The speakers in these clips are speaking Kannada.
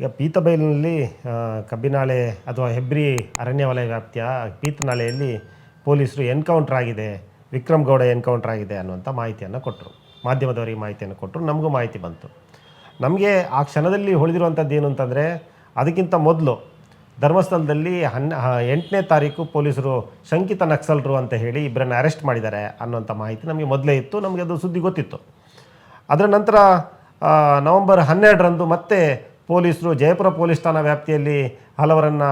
ಈಗ ಪೀತಬೈಲಿನಲ್ಲಿ ಕಬ್ಬಿನಾಳೆ ಅಥವಾ ಹೆಬ್ರಿ ಅರಣ್ಯ ವಲಯ ವ್ಯಾಪ್ತಿಯ ಪೀತನಾಳೆಯಲ್ಲಿ ಪೊಲೀಸರು ಎನ್ಕೌಂಟರ್ ಆಗಿದೆ, ವಿಕ್ರಮ್ ಗೌಡ ಎನ್ಕೌಂಟರ್ ಆಗಿದೆ ಅನ್ನುವಂಥ ಮಾಹಿತಿಯನ್ನು ಕೊಟ್ಟರು ಮಾಧ್ಯಮದವರಿಗೆ ಮಾಹಿತಿಯನ್ನು ಕೊಟ್ಟರು ನಮಗೂ ಮಾಹಿತಿ ಬಂತು. ನಮಗೆ ಆ ಕ್ಷಣದಲ್ಲಿ ಉಳಿದಿರುವಂಥದ್ದು ಏನು ಅಂತಂದರೆ, ಅದಕ್ಕಿಂತ ಮೊದಲು ಧರ್ಮಸ್ಥಳದಲ್ಲಿ ಹನ್ನ ಎಂಟನೇ ತಾರೀಕು ಪೊಲೀಸರು ಶಂಕಿತ ನಕ್ಸಲರು ಅಂತ ಹೇಳಿ ಇಬ್ಬರನ್ನು ಅರೆಸ್ಟ್ ಮಾಡಿದ್ದಾರೆ ಅನ್ನುವಂಥ ಮಾಹಿತಿ ನಮಗೆ ಮೊದಲೇ ಇತ್ತು, ನಮಗೆ ಅದು ಸುದ್ದಿ ಗೊತ್ತಿತ್ತು. ಅದರ ನಂತರ ನವೆಂಬರ್ ಹನ್ನೆರಡರಂದು ಮತ್ತೆ ಪೊಲೀಸರು ಜಯಪುರ ಪೊಲೀಸ್ ಠಾಣಾ ವ್ಯಾಪ್ತಿಯಲ್ಲಿ ಹಲವರನ್ನು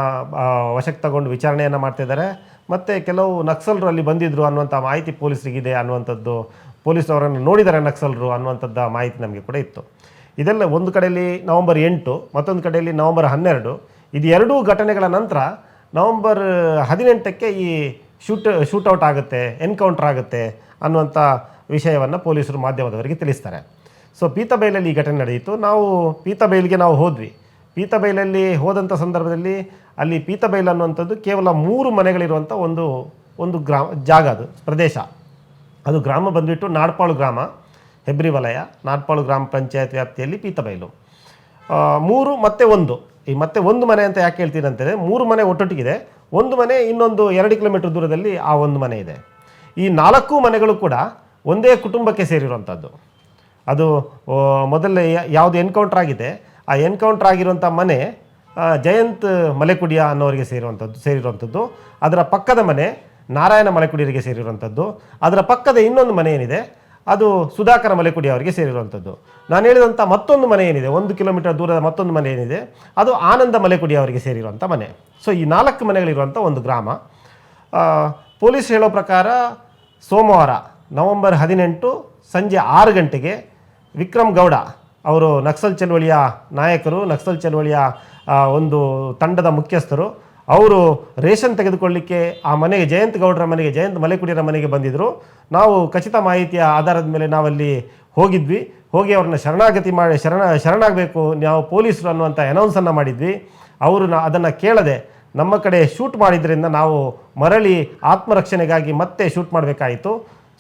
ವಶಕ್ಕೆ ತಗೊಂಡು ವಿಚಾರಣೆಯನ್ನು ಮಾಡ್ತಿದ್ದಾರೆ. ಮತ್ತು ಕೆಲವು ನಕ್ಸಲರು ಅಲ್ಲಿ ಬಂದಿದ್ದರು ಅನ್ನುವಂಥ ಮಾಹಿತಿ ಪೊಲೀಸರಿಗಿದೆ ಅನ್ನುವಂಥದ್ದು ಪೊಲೀಸರು ಅವರನ್ನು ನೋಡಿದ್ದಾರೆ ನಕ್ಸಲರು ಅನ್ನುವಂಥದ್ದು ಮಾಹಿತಿ ನಮಗೆ ಕೂಡ ಇತ್ತು. ಇದೆಲ್ಲ ಒಂದು ಕಡೆಯಲ್ಲಿ ನವಂಬರ್ ಎಂಟು, ಮತ್ತೊಂದು ಕಡೆಯಲ್ಲಿ ನವಂಬರ್ ಹನ್ನೆರಡು. ಇದು ಎರಡೂ ಘಟನೆಗಳ ನಂತರ ನವೆಂಬರ್ ಹದಿನೆಂಟಕ್ಕೆ ಈ ಶೂಟ್, ಶೂಟೌಟ್ ಆಗುತ್ತೆ, ಎನ್ಕೌಂಟ್ರ್ ಆಗುತ್ತೆ ಅನ್ನುವಂಥ ವಿಷಯವನ್ನು ಪೊಲೀಸರು ಮಾಧ್ಯಮದವರಿಗೆ ತಿಳಿಸ್ತಾರೆ. ಸೊ ಪೀತಬೈಲಲ್ಲಿ ಈ ಘಟನೆ ನಡೆಯಿತು. ನಾವು ಪೀತಬೈಲ್ಗೆ ನಾವು ಹೋದ್ವಿ. ಪೀತಬೈಲಲ್ಲಿ ಹೋದಂಥ ಸಂದರ್ಭದಲ್ಲಿ ಅಲ್ಲಿ ಪೀತಬೈಲ್ ಅನ್ನುವಂಥದ್ದು ಕೇವಲ ಮೂರು ಮನೆಗಳಿರುವಂಥ ಒಂದು ಒಂದು ಗ್ರಾಮ, ಜಾಗ ಅದು, ಪ್ರದೇಶ. ಅದು ಗ್ರಾಮ ಬಂದುಬಿಟ್ಟು ನಾಡ್ಪಾಳು ಗ್ರಾಮ, ಹೆಬ್ರಿ ವಲಯ, ನಾಡ್ಪಾಳು ಗ್ರಾಮ ಪಂಚಾಯತ್ ವ್ಯಾಪ್ತಿಯಲ್ಲಿ ಪೀತಬೈಲು ಮೂರು, ಮತ್ತೆ ಒಂದು. ಈ ಮತ್ತೆ ಒಂದು ಮನೆ ಅಂತ ಯಾಕೆ ಹೇಳ್ತೀನಿ ಅಂತಂದರೆ ಮೂರು ಮನೆ ಒಟ್ಟೊಟ್ಟಿಗಿದೆ. ಒಂದು ಮನೆ ಇನ್ನೊಂದು ಎರಡು ಕಿಲೋಮೀಟರ್ ದೂರದಲ್ಲಿ ಆ ಒಂದು ಮನೆ ಇದೆ. ಈ ನಾಲ್ಕು ಮನೆಗಳು ಕೂಡ ಒಂದೇ ಕುಟುಂಬಕ್ಕೆ ಸೇರಿರುವಂಥದ್ದು. ಅದು ಮೊದಲೇ ಯಾವುದು ಎನ್ಕೌಂಟರ್ ಆಗಿದೆ, ಆ ಎನ್ಕೌಂಟರ್ ಆಗಿರುವಂಥ ಮನೆ ಜಯಂತ್ ಮಲೆಕುಡಿಯ ಅನ್ನೋರಿಗೆ ಸೇರುವಂಥದ್ದು ಸೇರಿರುವಂಥದ್ದು ಅದರ ಪಕ್ಕದ ಮನೆ ನಾರಾಯಣ ಮಲೆಕುಡಿಯರಿಗೆ ಸೇರಿರುವಂಥದ್ದು ಅದರ ಪಕ್ಕದ ಇನ್ನೊಂದು ಮನೆ ಏನಿದೆ, ಅದು ಸುಧಾಕರ ಮಲೆಕುಡಿ ಅವರಿಗೆ ಸೇರಿರುವಂಥದ್ದು ನಾನು ಹೇಳಿದಂಥ ಮತ್ತೊಂದು ಮನೆ ಏನಿದೆ, ಒಂದು ಕಿಲೋಮೀಟರ್ ದೂರದ ಮತ್ತೊಂದು ಮನೆ ಏನಿದೆ, ಅದು ಆನಂದ ಮಲೆಕುಡಿ ಅವರಿಗೆ ಸೇರಿರುವಂಥ ಮನೆ. ಸೊ ಈ ನಾಲ್ಕು ಮನೆಗಳಿರುವಂಥ ಒಂದು ಗ್ರಾಮ. ಪೊಲೀಸ್ ಹೇಳೋ ಪ್ರಕಾರ ಸೋಮವಾರ ನವಂಬರ್ ಹದಿನೆಂಟು ಸಂಜೆ ಆರು ಗಂಟೆಗೆ ವಿಕ್ರಮ್ ಗೌಡ ಅವರು ನಕ್ಸಲ್ ಚಳವಳಿಯ ನಾಯಕರು, ನಕ್ಸಲ್ ಚಳವಳಿಯ ಒಂದು ತಂಡದ ಮುಖ್ಯಸ್ಥರು. ಅವರು ರೇಷನ್ ತೆಗೆದುಕೊಳ್ಳಿಕ್ಕೆ ಆ ಮನೆಗೆ ಜಯಂತ್ ಗೌಡರ ಮನೆಗೆ, ಜಯಂತ್ ಮಲೆಕುಡಿಯರ ಮನೆಗೆ ಬಂದಿದ್ದರು ನಾವು ಖಚಿತ ಮಾಹಿತಿಯ ಆಧಾರದ ಮೇಲೆ ನಾವಲ್ಲಿ ಹೋಗಿದ್ವಿ. ಹೋಗಿ ಅವ್ರನ್ನ ಶರಣಾಗತಿ ಮಾಡಿ, ಶರಣ, ಶರಣಾಗಬೇಕು, ನಾವು ಪೊಲೀಸರು ಅನ್ನುವಂಥ ಅನೌನ್ಸನ್ನು ಮಾಡಿದ್ವಿ. ಅವರು ಅದನ್ನು ಕೇಳದೆ ನಮ್ಮ ಕಡೆ ಶೂಟ್ ಮಾಡಿದ್ದರಿಂದ ನಾವು ಮರಳಿ ಆತ್ಮರಕ್ಷಣೆಗಾಗಿ ಮತ್ತೆ ಶೂಟ್ ಮಾಡಬೇಕಾಯಿತು.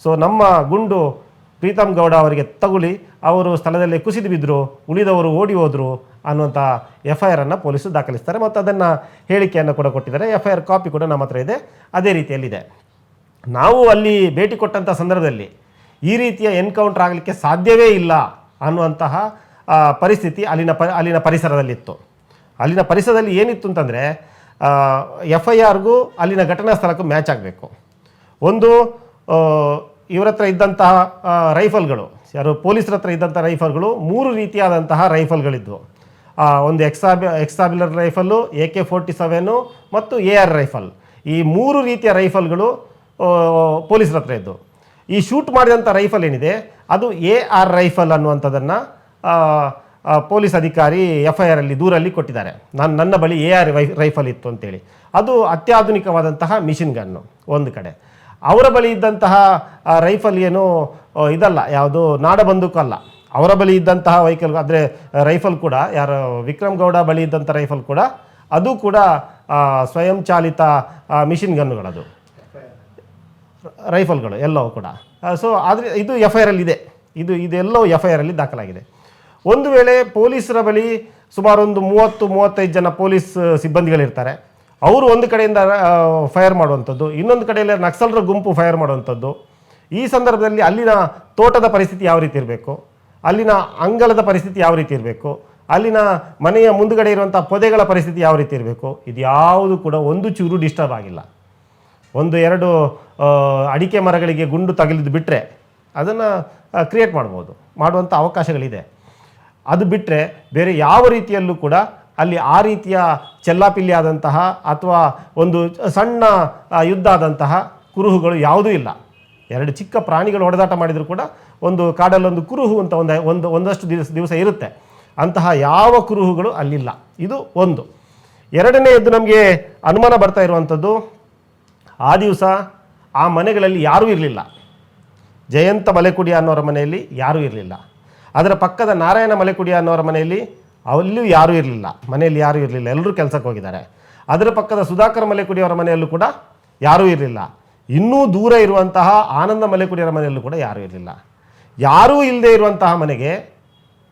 ಸೊ ನಮ್ಮ ಗುಂಡು ಪ್ರೀತಮ್ ಗೌಡ ಅವರಿಗೆ ತಗುಲಿ ಅವರು ಸ್ಥಳದಲ್ಲಿ ಕುಸಿದು ಬಿದ್ದರು ಉಳಿದವರು ಓಡಿ ಹೋದರು ಅನ್ನುವಂಥ ಎಫ್ ಐ ಆರನ್ನು ಪೊಲೀಸರು ದಾಖಲಿಸ್ತಾರೆ. ಮತ್ತು ಅದನ್ನು ಹೇಳಿಕೆಯನ್ನು ಕೂಡ ಕೊಟ್ಟಿದ್ದಾರೆ. ಎಫ್ ಐ ಆರ್ ಕಾಪಿ ಕೂಡ ನಮ್ಮ ಹತ್ರ ಇದೆ. ಅದೇ ರೀತಿಯಲ್ಲಿದೆ. ನಾವು ಅಲ್ಲಿ ಭೇಟಿ ಕೊಟ್ಟಂಥ ಸಂದರ್ಭದಲ್ಲಿ ಈ ರೀತಿಯ ಎನ್ಕೌಂಟರ್ ಆಗಲಿಕ್ಕೆ ಸಾಧ್ಯವೇ ಇಲ್ಲ ಅನ್ನುವಂತಹ ಪರಿಸ್ಥಿತಿ ಅಲ್ಲಿನ ಪ, ಅಲ್ಲಿನ ಪರಿಸರದಲ್ಲಿತ್ತು. ಅಲ್ಲಿನ ಪರಿಸರದಲ್ಲಿ ಏನಿತ್ತು ಅಂತಂದರೆ ಎಫ್ ಐ ಆರ್ಗೂ ಅಲ್ಲಿನ ಘಟನಾ ಸ್ಥಳಕ್ಕೂ ಮ್ಯಾಚ್ ಆಗಬೇಕು. ಒಂದು ಇವ್ರ ಹತ್ರ ಇದ್ದಂತಹ ರೈಫಲ್ಗಳು, ಯಾರು ಪೊಲೀಸರ ಹತ್ರ ಇದ್ದಂಥ ರೈಫಲ್ಗಳು, ಮೂರು ರೀತಿಯಾದಂತಹ ರೈಫಲ್ಗಳಿದ್ವು. ಒಂದು ಎಕ್ಸಾಬಿ, ಎಕ್ಸಾಬಿಲರ್ rifle, A K forty seven ಮತ್ತು ಎ ಆರ್ ರೈಫಲ್. ಈ ಮೂರು ರೀತಿಯ ರೈಫಲ್ಗಳು ಪೊಲೀಸರ ಹತ್ರ ಇದ್ದು. ಈ ಶೂಟ್ ಮಾಡಿದಂಥ ರೈಫಲ್ ಏನಿದೆ? ಅದು ಎ ಆರ್ ರೈಫಲ್ ಅನ್ನುವಂಥದ್ದನ್ನು ಪೊಲೀಸ್ ಅಧಿಕಾರಿ ಎಫ್ ಐ ಆರಲ್ಲಿ ದೂರಲ್ಲಿ ಕೊಟ್ಟಿದ್ದಾರೆ. ನಾನು, ನನ್ನ ಬಳಿ ಎ ಆರ್ ರೈಫಲ್ ಇತ್ತು ಅಂತೇಳಿ. ಅದು ಅತ್ಯಾಧುನಿಕವಾದಂತಹ ಮಿಷಿನ್ ಗನ್ನು, ಒಂದು ಕಡೆ. ಅವರ ಬಳಿ ಇದ್ದಂತಹ ರೈಫಲ್ ಏನು ಇದಲ್ಲ, ಯಾವುದು, ನಾಡ ಬಂದೂಕಲ್ಲ. ಅವರ ಬಳಿ ಇದ್ದಂತಹ ವೆಹಿಕಲ್ ಅಂದರೆ ರೈಫಲ್ ಕೂಡ, ಯಾರು, ವಿಕ್ರಮ್ ಗೌಡ ಬಳಿ ಇದ್ದಂಥ ರೈಫಲ್ ಕೂಡ, ಅದು ಕೂಡ ಸ್ವಯಂ ಚಾಲಿತ ಮಿಷಿನ್ ಗನ್ನುಗಳದು. ರೈಫಲ್ಗಳು, ಎಲ್ಲವೂ ಕೂಡ. ಸೊ ಆದರೆ, ಇದು ಎಫ್ ಐ ಆರಲ್ಲಿ ಇದೆ. ಇದು ಇದೆಲ್ಲವೂ ಎಫ್ ಐ ಆರಲ್ಲಿ ದಾಖಲಾಗಿದೆ. ಒಂದು ವೇಳೆ ಪೊಲೀಸರ ಬಳಿ ಸುಮಾರು ಒಂದು ಮೂವತ್ತು, ಮೂವತ್ತೈದು ಜನ ಪೊಲೀಸ್, ಸಿಬ್ಬಂದಿಗಳಿರ್ತಾರೆ. ಅವರು ಒಂದು ಕಡೆಯಿಂದ ಫೈರ್ ಮಾಡುವಂಥದ್ದು, ಇನ್ನೊಂದು ಕಡೆಯಲ್ಲಿ ನಕ್ಸಲರ ಗುಂಪು ಫೈರ್ ಮಾಡುವಂಥದ್ದು. ಈ ಸಂದರ್ಭದಲ್ಲಿ ಅಲ್ಲಿನ ತೋಟದ ಪರಿಸ್ಥಿತಿ ಯಾವ ರೀತಿ ಇರಬೇಕು? ಅಲ್ಲಿನ ಅಂಗಳದ ಪರಿಸ್ಥಿತಿ ಯಾವ ರೀತಿ ಇರಬೇಕು? ಅಲ್ಲಿನ ಮನೆಯ ಮುಂದುಗಡೆ ಇರುವಂಥ ಪೊದೆಗಳ ಪರಿಸ್ಥಿತಿ ಯಾವ ರೀತಿ ಇರಬೇಕು? ಇದು ಕೂಡ ಒಂದು ಚೂರು ಡಿಸ್ಟರ್ಬ್ ಆಗಿಲ್ಲ. ಒಂದು ಎರಡು ಅಡಿಕೆ ಮರಗಳಿಗೆ ಗುಂಡು ತಗಲಿದ್ದು ಬಿಟ್ಟರೆ ಅದನ್ನು ಕ್ರಿಯೇಟ್ ಮಾಡ್ಬೋದು. ಮಾಡುವಂಥ ಅವಕಾಶಗಳಿದೆ. ಅದು ಬಿಟ್ಟರೆ ಬೇರೆ ಯಾವ ರೀತಿಯಲ್ಲೂ ಕೂಡ ಅಲ್ಲಿ ಆ ರೀತಿಯ ಚೆಲ್ಲಾಪಿಲ್ಲಿ ಆದಂತಹ ಅಥವಾ ಒಂದು ಸಣ್ಣ ಯುದ್ಧ ಆದಂತಹ ಕುರುಹುಗಳು ಯಾವುದೂ ಇಲ್ಲ. ಎರಡು ಚಿಕ್ಕ ಪ್ರಾಣಿಗಳು ಹೊಡೆದಾಟ ಮಾಡಿದರೂ ಕೂಡ ಒಂದು ಕಾಡಲ್ಲೊಂದು ಕುರುಹು ಅಂತ ಒಂದು ಒಂದು, ಒಂದಷ್ಟು ದಿವಸ ದಿವಸ ಇರುತ್ತೆ. ಅಂತಹ ಯಾವ ಕುರುಹುಗಳು ಅಲ್ಲಿಲ್ಲ. ಇದು ಒಂದು. ಎರಡನೆಯದ್ದು ನಮಗೆ ಅನುಮಾನ ಬರ್ತಾ ಇರುವಂಥದ್ದು, ಆ ದಿವಸ ಆ ಮನೆಗಳಲ್ಲಿ ಯಾರೂ ಇರಲಿಲ್ಲ. ಜಯಂತ ಮಲೆಕುಡಿಯ ಅನ್ನೋರ ಮನೆಯಲ್ಲಿ ಯಾರೂ ಇರಲಿಲ್ಲ. ಅದರ ಪಕ್ಕದ ನಾರಾಯಣ ಮಲೆಕುಡಿಯ ಅನ್ನೋರ ಮನೆಯಲ್ಲಿ ಅಲ್ಲೂ ಯಾರೂ ಇರಲಿಲ್ಲ. ಮನೆಯಲ್ಲಿ ಯಾರೂ ಇರಲಿಲ್ಲ. ಎಲ್ಲರೂ ಕೆಲಸಕ್ಕೆ ಹೋಗಿದ್ದಾರೆ. ಅದರ ಪಕ್ಕದ ಸುಧಾಕರ್ ಮಲೆಕುಡಿ ಅವರ ಮನೆಯಲ್ಲೂ ಕೂಡ ಯಾರೂ ಇರಲಿಲ್ಲ. ಇನ್ನೂ ದೂರ ಇರುವಂತಹ ಆನಂದ ಮಲೆಕುಡಿಯವರ ಮನೆಯಲ್ಲೂ ಕೂಡ ಯಾರೂ ಇರಲಿಲ್ಲ. ಯಾರೂ ಇಲ್ಲದೆ ಇರುವಂತಹ ಮನೆಗೆ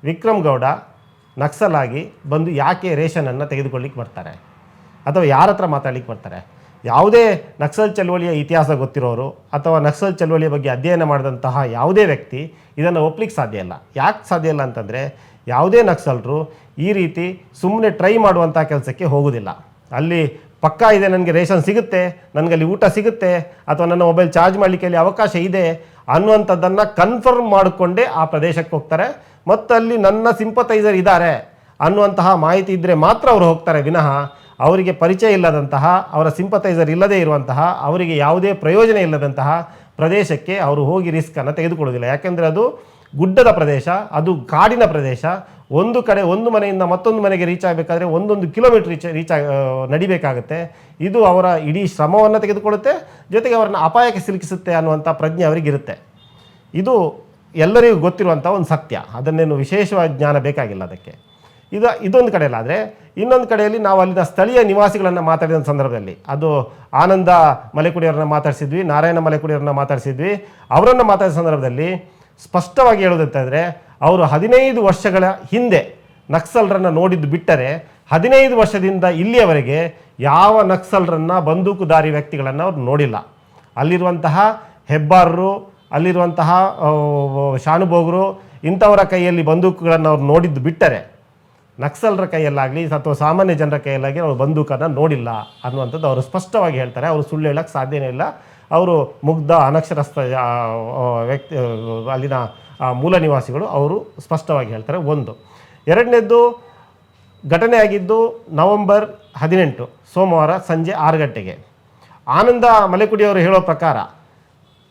ವಿಕ್ರಮ್ ಗೌಡ ನಕ್ಸಲಾಗಿ ಬಂದು ಯಾಕೆ ರೇಷನನ್ನು ತೆಗೆದುಕೊಳ್ಳಿಕ್ಕೆ ಬರ್ತಾರೆ? ಅಥವಾ ಯಾರ ಹತ್ರ ಮಾತಾಡ್ಲಿಕ್ಕೆ ಬರ್ತಾರೆ? ಯಾವುದೇ ನಕ್ಸಲ್ ಚಳವಳಿಯ ಇತಿಹಾಸ ಗೊತ್ತಿರೋರು ಅಥವಾ ನಕ್ಸಲ್ ಚಳವಳಿಯ ಬಗ್ಗೆ ಅಧ್ಯಯನ ಮಾಡಿದಂತಹ ಯಾವುದೇ ವ್ಯಕ್ತಿ ಇದನ್ನು ಒಪ್ಲಿಕ್ಕೆ ಸಾಧ್ಯ ಇಲ್ಲ. ಯಾಕೆ ಸಾಧ್ಯ ಇಲ್ಲ ಅಂತಂದರೆ ಯಾವುದೇ ನಕ್ಸಲರು ಈ ರೀತಿ ಸುಮ್ಮನೆ ಟ್ರೈ ಮಾಡುವಂಥ ಕೆಲಸಕ್ಕೆ ಹೋಗೋದಿಲ್ಲ. ಅಲ್ಲಿ ಪಕ್ಕಾ ಇದೆ ನನಗೆ ರೇಷನ್ ಸಿಗುತ್ತೆ, ನನಗಲ್ಲಿ ಊಟ ಸಿಗುತ್ತೆ, ಅಥವಾ ನನ್ನ ಮೊಬೈಲ್ ಚಾರ್ಜ್ ಮಾಡಲಿಕ್ಕೆ ಅಲ್ಲಿ ಅವಕಾಶ ಇದೆ ಅನ್ನುವಂಥದ್ದನ್ನು ಕನ್ಫರ್ಮ್ ಮಾಡಿಕೊಂಡೇ ಆ ಪ್ರದೇಶಕ್ಕೆ ಹೋಗ್ತಾರೆ. ಮತ್ತು ಅಲ್ಲಿ ನನ್ನ ಸಿಂಪತೈಸರ್ ಇದ್ದಾರೆ ಅನ್ನುವಂತಹ ಮಾಹಿತಿ ಇದ್ದರೆ ಮಾತ್ರ ಅವರು ಹೋಗ್ತಾರೆ. ವಿನಃ ಅವರಿಗೆ ಪರಿಚಯ ಇಲ್ಲದಂತಹ, ಅವರ ಸಿಂಪತೈಸರ್ ಇಲ್ಲದೇ ಇರುವಂತಹ, ಅವರಿಗೆ ಯಾವುದೇ ಪ್ರಯೋಜನ ಇಲ್ಲದಂತಹ ಪ್ರದೇಶಕ್ಕೆ ಅವರು ಹೋಗಿ ರಿಸ್ಕನ್ನು ತೆಗೆದುಕೊಳ್ಳೋದಿಲ್ಲ ಯಾಕೆಂದರೆ ಅದು ಗುಡ್ಡದ ಪ್ರದೇಶ, ಅದು ಕಾಡಿನ ಪ್ರದೇಶ, ಒಂದು ಕಡೆ ಒಂದು ಮನೆಯಿಂದ ಮತ್ತೊಂದು ಮನೆಗೆ ರೀಚ್ ಆಗಬೇಕಾದ್ರೆ ಒಂದೊಂದು ಕಿಲೋಮೀಟರ್ ರೀಚ್ ರೀಚ್ ನಡಿಬೇಕಾಗುತ್ತೆ. ಇದು ಅವರ ಇಡೀ ಶ್ರಮವನ್ನು ತೆಗೆದುಕೊಳ್ಳುತ್ತೆ, ಜೊತೆಗೆ ಅವರನ್ನು ಅಪಾಯಕ್ಕೆ ಸಿಲುಕಿಸುತ್ತೆ ಅನ್ನುವಂಥ ಪ್ರಜ್ಞೆ ಅವರಿಗಿರುತ್ತೆ. ಇದು ಎಲ್ಲರಿಗೂ ಗೊತ್ತಿರುವಂಥ ಒಂದು ಸತ್ಯ. ಅದನ್ನೇನು ವಿಶೇಷವಾದ ಜ್ಞಾನ ಬೇಕಾಗಿಲ್ಲ ಅದಕ್ಕೆ. ಇದು, ಇದೊಂದು ಕಡೆಯಲ್ಲಾದರೆ ಇನ್ನೊಂದು ಕಡೆಯಲ್ಲಿ ನಾವು ಅಲ್ಲಿನ ಸ್ಥಳೀಯ ನಿವಾಸಿಗಳನ್ನು ಮಾತಾಡಿದ ಸಂದರ್ಭದಲ್ಲಿ, ಅದು ಆನಂದ ಮಲೆಕುಡಿಯವರನ್ನ ಮಾತಾಡಿಸಿದ್ವಿ, ನಾರಾಯಣ ಮಲೆಕುಡಿಯವರನ್ನ ಮಾತಾಡಿಸಿದ್ವಿ, ಅವರನ್ನು ಮಾತಾಡಿದ ಸಂದರ್ಭದಲ್ಲಿ ಸ್ಪಷ್ಟವಾಗಿ ಹೇಳೋದಂತಂದರೆ, ಅವರು ಹದಿನೈದು ವರ್ಷಗಳ ಹಿಂದೆ ನಕ್ಸಲ್ರನ್ನು ನೋಡಿದ್ದು ಬಿಟ್ಟರೆ, ಹದಿನೈದು ವರ್ಷದಿಂದ ಇಲ್ಲಿಯವರೆಗೆ ಯಾವ ನಕ್ಸಲ್ರನ್ನು ಬಂದೂಕುದಾರಿ ವ್ಯಕ್ತಿಗಳನ್ನು ಅವ್ರು ನೋಡಿಲ್ಲ. ಅಲ್ಲಿರುವಂತಹ ಹೆಬ್ಬಾರರು, ಅಲ್ಲಿರುವಂತಹ ಶಾನುಭೋಗರು ಇಂಥವರ ಕೈಯಲ್ಲಿ ಬಂದೂಕುಗಳನ್ನು ಅವ್ರು ನೋಡಿದ್ದು ಬಿಟ್ಟರೆ, ನಕ್ಸಲ್ರ ಕೈಯಲ್ಲಾಗಲಿ ಅಥವಾ ಸಾಮಾನ್ಯ ಜನರ ಕೈಯಲ್ಲಾಗಲಿ ಅವರು ಬಂದೂಕನ್ನು ನೋಡಿಲ್ಲ ಅನ್ನುವಂಥದ್ದು ಅವರು ಸ್ಪಷ್ಟವಾಗಿ ಹೇಳ್ತಾರೆ. ಅವರು ಸುಳ್ಳು ಹೇಳೋಕ್ಕೆ ಸಾಧ್ಯನೇ ಇಲ್ಲ. ಅವರು ಮುಗ್ಧ ಅನಕ್ಷರಸ್ಥ ವ್ಯಕ್ತಿ ಅಲ್ಲಿನ ಮೂಲ ನಿವಾಸಿಗಳು ಅವರು ಸ್ಪಷ್ಟವಾಗಿ ಹೇಳ್ತಾರೆ. ಒಂದು. ಎರಡನೇದ್ದು ಘಟನೆ ಆಗಿದ್ದು ನವೆಂಬರ್ ಹದಿನೆಂಟು, ಸೋಮವಾರ ಸಂಜೆ ಆರು ಗಂಟೆಗೆ. ಆನಂದ ಮಲೆಕುಡಿಯವರು ಹೇಳೋ ಪ್ರಕಾರ,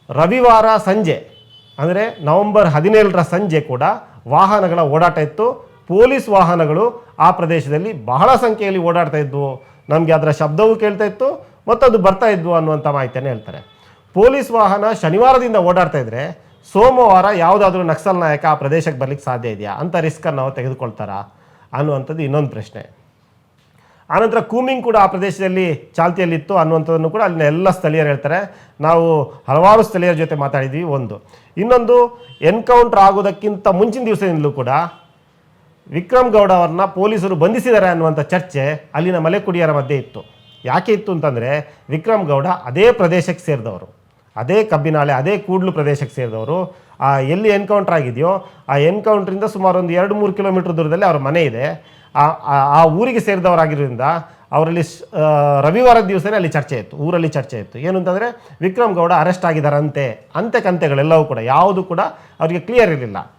ರವಿವಾರ ಸಂಜೆ, ಅಂದರೆ ನವೆಂಬರ್ ಹದಿನೇಳರ ಸಂಜೆ ಕೂಡ ವಾಹನಗಳ ಓಡಾಟ ಇತ್ತು. ಪೊಲೀಸ್ ವಾಹನಗಳು ಆ ಪ್ರದೇಶದಲ್ಲಿ ಬಹಳ ಸಂಖ್ಯೆಯಲ್ಲಿ ಓಡಾಡ್ತಾ ಇದ್ವು. ನಮಗೆ ಅದರ ಶಬ್ದವೂ ಕೇಳ್ತಾ ಇತ್ತು. ಮತ್ತು ಅದು ಬರ್ತಾ ಇದ್ವು ಅನ್ನುವಂಥ ಮಾಹಿತಿಯನ್ನು ಹೇಳ್ತಾರೆ. ಪೊಲೀಸ್ ವಾಹನ ಶನಿವಾರದಿಂದ ಓಡಾಡ್ತಾ ಇದ್ರೆ ಸೋಮವಾರ ಯಾವುದಾದ್ರೂ ನಕ್ಸಲ್ ನಾಯಕ ಆ ಪ್ರದೇಶಕ್ಕೆ ಬರ್ಲಿಕ್ಕೆ ಸಾಧ್ಯ ಇದೆಯಾ? ಅಂತ ರಿಸ್ಕನ್ನು ನಾವು ತೆಗೆದುಕೊಳ್ತಾರಾ ಅನ್ನುವಂಥದ್ದು ಇನ್ನೊಂದು ಪ್ರಶ್ನೆ. ಆನಂತರ ಕೂಮಿಂಗ್ ಕೂಡ ಆ ಪ್ರದೇಶದಲ್ಲಿ ಚಾಲ್ತಿಯಲ್ಲಿತ್ತು ಅನ್ನುವಂಥದ್ದನ್ನು ಕೂಡ ಅಲ್ಲಿನ ಎಲ್ಲ ಸ್ಥಳೀಯರು ಹೇಳ್ತಾರೆ. ನಾವು ಹಲವಾರು ಸ್ಥಳೀಯರ ಜೊತೆ ಮಾತಾಡಿದ್ವಿ, ಒಂದು. ಇನ್ನೊಂದು, ಎನ್ಕೌಂಟರ್ ಆಗೋದಕ್ಕಿಂತ ಮುಂಚಿನ ದಿವಸದಿಂದಲೂ ಕೂಡ ವಿಕ್ರಮ್ ಗೌಡ ಅವ್ರನ್ನ ಪೊಲೀಸರು ಬಂಧಿಸಿದ್ದಾರೆ ಅನ್ನುವಂಥ ಚರ್ಚೆ ಅಲ್ಲಿನ ಮಲೆಕುಡಿಯರ ಮಧ್ಯೆ ಇತ್ತು. ಯಾಕೆ ಇತ್ತು ಅಂತಂದರೆ ವಿಕ್ರಮ್ ಗೌಡ ಅದೇ ಪ್ರದೇಶಕ್ಕೆ ಸೇರಿದವರು. ಅದೇ ಕಬ್ಬಿನಾಳೆ ಅದೇ ಕೂಡ್ಲು ಪ್ರದೇಶಕ್ಕೆ ಸೇರಿದವರು. ಆ, ಎಲ್ಲಿ ಎನ್ಕೌಂಟರ್ ಆಗಿದೆಯೋ, ಆ ಎನ್ಕೌಂಟ್ರಿಂದ ಸುಮಾರು ಒಂದು ಎರಡು ಮೂರು ಕಿಲೋಮೀಟ್ರ್ ದೂರದಲ್ಲಿ ಅವ್ರ ಮನೆ ಇದೆ. ಆ, ಆ- ಊರಿಗೆ ಸೇರಿದವರಾಗಿರೋದ್ರಿಂದ ಅವರಲ್ಲಿ ರವಿವಾರದ ದಿವಸನೇ ಅಲ್ಲಿ ಚರ್ಚೆ ಇತ್ತು, ಊರಲ್ಲಿ ಚರ್ಚೆ ಇತ್ತು. ಏನು ಅಂತಂದರೆ ವಿಕ್ರಮ್ ಗೌಡ ಅರೆಸ್ಟ್ ಆಗಿದ್ದಾರಂತೆ, ಅಂತೆ ಕಂತೆಗಳೆಲ್ಲವೂ ಕೂಡ, ಯಾವುದು ಕೂಡ ಅವರಿಗೆ ಕ್ಲಿಯರ್ ಇರಲಿಲ್ಲ.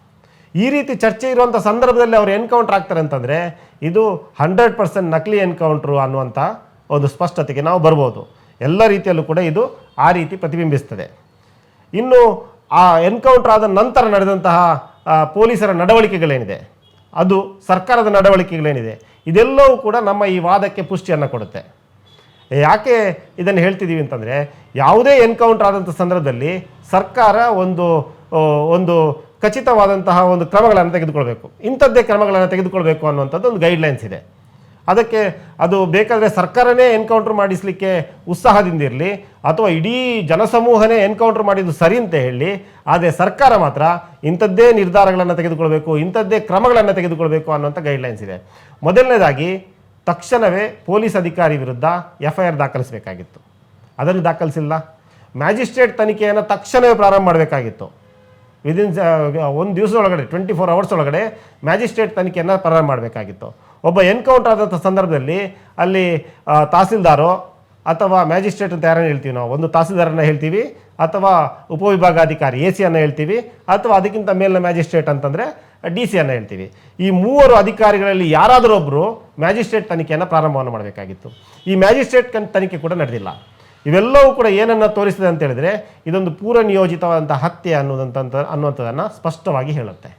ಈ ರೀತಿ ಚರ್ಚೆ ಇರುವಂಥ ಸಂದರ್ಭದಲ್ಲಿ ಅವರು ಎನ್ಕೌಂಟರ್ ಆಗ್ತಾರೆ ಅಂತಂದರೆ ಇದು ಹಂಡ್ರೆಡ್ ಪರ್ಸೆಂಟ್ ನಕಲಿ ಎನ್ಕೌಂಟ್ರು ಅನ್ನುವಂಥ ಒಂದು ಸ್ಪಷ್ಟತೆಗೆ ನಾವು ಬರ್ಬೋದು. ಎಲ್ಲ ರೀತಿಯಲ್ಲೂ ಕೂಡ ಇದು ಆ ರೀತಿ ಪ್ರತಿಬಿಂಬಿಸ್ತದೆ. ಇನ್ನು ಆ ಎನ್ಕೌಂಟರ್ ಆದ ನಂತರ ನಡೆದಂತಹ ಪೊಲೀಸರ ನಡವಳಿಕೆಗಳೇನಿದೆ? ಅದು ಸರ್ಕಾರದ ನಡವಳಿಕೆಗಳೇನಿದೆ? ಇದೆಲ್ಲವೂ ಕೂಡ ನಮ್ಮ ಈ ವಾದಕ್ಕೆ ಪುಷ್ಟಿಯನ್ನು ಕೊಡುತ್ತೆ. ಯಾಕೆ ಇದನ್ನು ಹೇಳ್ತಿದ್ದೀವಿ ಅಂತಂದರೆ, ಯಾವುದೇ ಎನ್ಕೌಂಟರ್ ಆದಂಥ ಸಂದರ್ಭದಲ್ಲಿ ಸರ್ಕಾರ ಒಂದು ಒಂದು ಖಚಿತವಾದಂತಹ ಒಂದು ಕ್ರಮಗಳನ್ನು ತೆಗೆದುಕೊಳ್ಬೇಕು. ಇಂಥದ್ದೇ ಕ್ರಮಗಳನ್ನು ತೆಗೆದುಕೊಳ್ಬೇಕು ಅನ್ನುವಂಥದ್ದು ಒಂದು ಗೈಡ್ಲೈನ್ಸ್ ಇದೆ. ಅದಕ್ಕೆ ಅದು ಬೇಕಾದರೆ ಸರ್ಕಾರನೇ ಎನ್ಕೌಂಟ್ರ್ ಮಾಡಿಸಲಿಕ್ಕೆ ಉತ್ಸಾಹದಿಂದ ಇರಲಿ, ಅಥವಾ ಇಡೀ ಜನಸಮೂಹನೇ ಎನ್ಕೌಂಟ್ರ್ ಮಾಡಿದ್ದು ಸರಿ ಅಂತ ಹೇಳಿ, ಆದರೆ ಸರ್ಕಾರ ಮಾತ್ರ ಇಂಥದ್ದೇ ನಿರ್ಧಾರಗಳನ್ನು ತೆಗೆದುಕೊಳ್ಬೇಕು, ಇಂಥದ್ದೇ ಕ್ರಮಗಳನ್ನು ತೆಗೆದುಕೊಳ್ಬೇಕು ಅನ್ನುವಂಥ ಗೈಡ್ಲೈನ್ಸ್ ಇದೆ. ಮೊದಲನೇದಾಗಿ, ತಕ್ಷಣವೇ ಪೊಲೀಸ್ ಅಧಿಕಾರಿ ವಿರುದ್ಧ ಎಫ್ ಐ ಆರ್ ದಾಖಲಿಸಬೇಕಾಗಿತ್ತು. ಅದನ್ನು ದಾಖಲಿಸಿಲ್ಲ. ಮ್ಯಾಜಿಸ್ಟ್ರೇಟ್ ತನಿಖೆಯನ್ನು ತಕ್ಷಣವೇ ಪ್ರಾರಂಭ ಮಾಡಬೇಕಾಗಿತ್ತು. ವಿದಿನ್ ಒಂದು ದಿವಸದೊಳಗಡೆ ಟ್ವೆಂಟಿ ಫೋರ್ ಅವರ್ಸ್ ಒಳಗಡೆ ಮ್ಯಾಜಿಸ್ಟ್ರೇಟ್ ತನಿಖೆಯನ್ನು ಪ್ರಾರಂಭ ಮಾಡಬೇಕಾಗಿತ್ತು. ಒಬ್ಬ ಎನ್ಕೌಂಟರ್ ಆದಂಥ ಸಂದರ್ಭದಲ್ಲಿ ಅಲ್ಲಿ ತಹಸೀಲ್ದಾರೋ ಅಥವಾ ಮ್ಯಾಜಿಸ್ಟ್ರೇಟ್ ಅಂತ ಯಾರನ್ನು ಹೇಳ್ತೀವಿ ನಾವು, ಒಂದು ತಹಸೀಲ್ದಾರನ್ನ ಹೇಳ್ತೀವಿ ಅಥವಾ ಉಪವಿಭಾಗಾಧಿಕಾರಿ, ಎ ಸಿಯನ್ನು ಹೇಳ್ತೀವಿ ಅಥವಾ ಅದಕ್ಕಿಂತ ಮೇಲಿನ ಮ್ಯಾಜಿಸ್ಟ್ರೇಟ್ ಅಂತಂದರೆ ಡಿ ಸಿಯನ್ನು ಹೇಳ್ತೀವಿ. ಈ ಮೂವರು ಅಧಿಕಾರಿಗಳಲ್ಲಿ ಯಾರಾದರೂ ಒಬ್ಬರು ಮ್ಯಾಜಿಸ್ಟ್ರೇಟ್ ತನಿಖೆಯನ್ನು ಪ್ರಾರಂಭವನ್ನು ಮಾಡಬೇಕಾಗಿತ್ತು. ಈ ಮ್ಯಾಜಿಸ್ಟ್ರೇಟ್ ತನಿಖೆ ಕೂಡ ನಡೆದಿಲ್ಲ. ಇವೆಲ್ಲವೂ ಕೂಡ ಏನನ್ನು ತೋರಿಸಿದೆ ಅಂತ ಹೇಳಿದ್ರೆ ಇದೊಂದು ಪೂರ್ವ ನಿಯೋಜಿತವಾದಂಥ ಹತ್ಯೆ ಅನ್ನೋದಂತ ಅನ್ನುವಂಥದ್ದನ್ನು ಸ್ಪಷ್ಟವಾಗಿ ಹೇಳುತ್ತೆ.